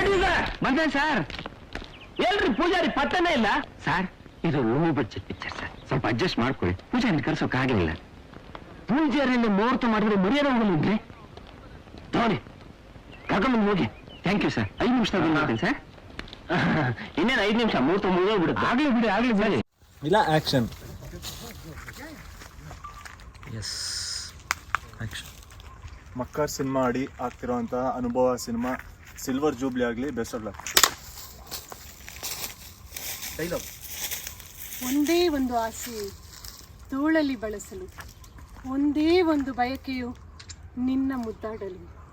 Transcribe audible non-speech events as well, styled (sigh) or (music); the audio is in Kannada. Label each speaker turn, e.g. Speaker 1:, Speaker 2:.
Speaker 1: ಅದೇ ಸರ್.
Speaker 2: ಎಲ್ರಿ ಪೂಜಾರಿ ಪತ್ತನೇ ಇಲ್ಲ.
Speaker 1: ಸರ್ ಇದು ಲೋ ಬಜೆಟ್ ಪಿಕ್ಚರ್ ಸರ್. ಸ್ವಲ್ಪ ಅಡ್ಜಸ್ಟ್ ಮಾಡ್ಕೊಳ್ಳಿ. ಪೂಜಾರಿ ಕರ್ಸೋಕ್ ಆಗಲಿಲ್ಲ
Speaker 2: ಪೂಜಾರಿಯಲ್ಲಿ ಮುಹೂರ್ತ ಮಾಡಿದ್ರೆ ಮರ್ಯಾದೆ ಹೋಗಲಿದ್ರಿ
Speaker 1: ನೋಡಿ ಕರ್ಕೊಂಡ್ಬಂದು ಹೋಗಿ. ಥ್ಯಾಂಕ್ ಯು ಸರ್ ಐದು ನಿಮಿಷ ಮಾಡ್ತೀನಿ ಸರ್ (laughs)
Speaker 2: ಇನ್ನೇನು ಐದು ನಿಮಿಷ ಮುಹೂರ್ತ ಮುಗಿದೋಗ್ಬಿಡುತ್ತೆ.
Speaker 1: ಆಗ್ಲಿ ಬಿಡಿ ಆಗ್ಲಿ ಬಿಡಿ.
Speaker 3: ಇಲ್ಲ ಆಕ್ಷನ್ ಎಸ್ ಆಕ್ಷನ್
Speaker 4: ಮಕ್ಕರ್ ಸಿನಿಮಾ ಅಡಿ ಆಗ್ತಿರೋಂತಹ ಅನುಭವ ಸಿನಿಮಾ ಸಿಲ್ವರ್ ಜೂಬ್ಲಿ ಆಗಲಿ ಬೆಸ್ಟ್ ಆಫ್ ಲಕ್
Speaker 5: ಒಂದೇ ಒಂದು ಆಸೆ, ತೋಳಲ್ಲಿ ಬಳಸಲು. ಒಂದೇ ಒಂದು ಬಯಕೆಯು ನಿನ್ನ ಮುದ್ದಾಡಲು.